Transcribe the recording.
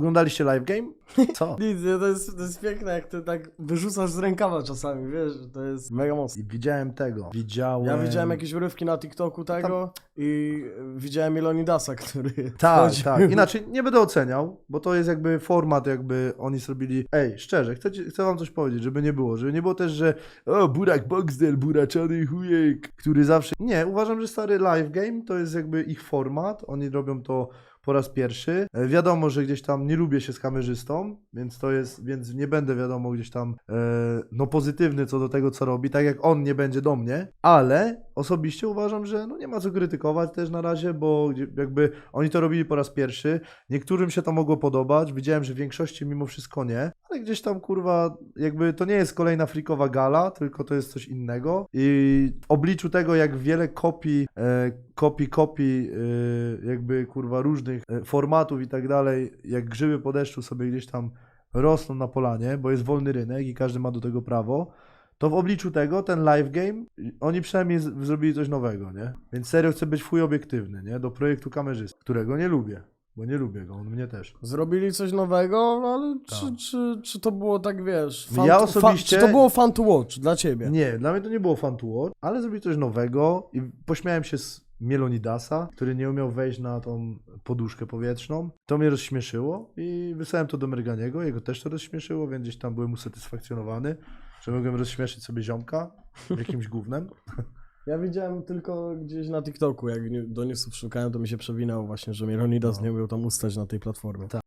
Oglądaliście live game? Co? Nic, nie, to jest, to jest piękne, jak ty tak wyrzucasz z rękawa czasami, wiesz, to jest mega mocne. I widziałem tego. Widziałem... Ja widziałem jakieś urywki na TikToku tego i widziałem Ilonidasa, który Tak, wchodził. tak. Inaczej nie będę oceniał, bo to jest jakby format, jakby oni zrobili. Ej, szczerze, chcę, ci- chcę wam coś powiedzieć, żeby nie było. Żeby nie było też, że o, Burak Boxdel, buraczany chujek, który zawsze. Nie, uważam, że stary live game to jest jakby ich format. Oni robią to po raz pierwszy. E, wiadomo, że gdzieś tam nie lubię się z kamerzystą, więc to jest, więc nie będę wiadomo gdzieś tam e, no pozytywny co do tego, co robi, tak jak on nie będzie do mnie, ale osobiście uważam, że no nie ma co krytykować też na razie, bo jakby oni to robili po raz pierwszy. Niektórym się to mogło podobać. Widziałem, że większości mimo wszystko nie. Ale gdzieś tam kurwa, jakby to nie jest kolejna freakowa gala, tylko to jest coś innego. I w obliczu tego, jak wiele kopii, e, kopii, kopii, e, jakby kurwa różnych e, formatów i tak dalej, jak grzyby po deszczu sobie gdzieś tam rosną na polanie, bo jest wolny rynek i każdy ma do tego prawo. To w obliczu tego, ten live game, oni przynajmniej z- zrobili coś nowego, nie? Więc serio chcę być fuj obiektywny, nie? Do projektu kamerzysty, którego nie lubię, bo nie lubię go, on mnie też. Zrobili coś nowego, no ale czy, Tak. czy, czy to było tak, wiesz, Ja to- osobiście- czy to było fun to watch dla ciebie? Nie, dla mnie to nie było fun to watch, ale zrobili coś nowego i pośmiałem się z Mielonidasa, który nie umiał wejść na tą poduszkę powietrzną. To mnie rozśmieszyło i wysłałem to do Merganiego, jego też to rozśmieszyło, więc gdzieś tam byłem usatysfakcjonowany, że mogłem rozśmieszyć sobie ziomka jakimś gównem. Ja widziałem tylko gdzieś na TikToku, jak do newsów szukałem, to mi się przewinęło właśnie, że Mironidas No. nie umiał tam ustać na tej platformie. Tak.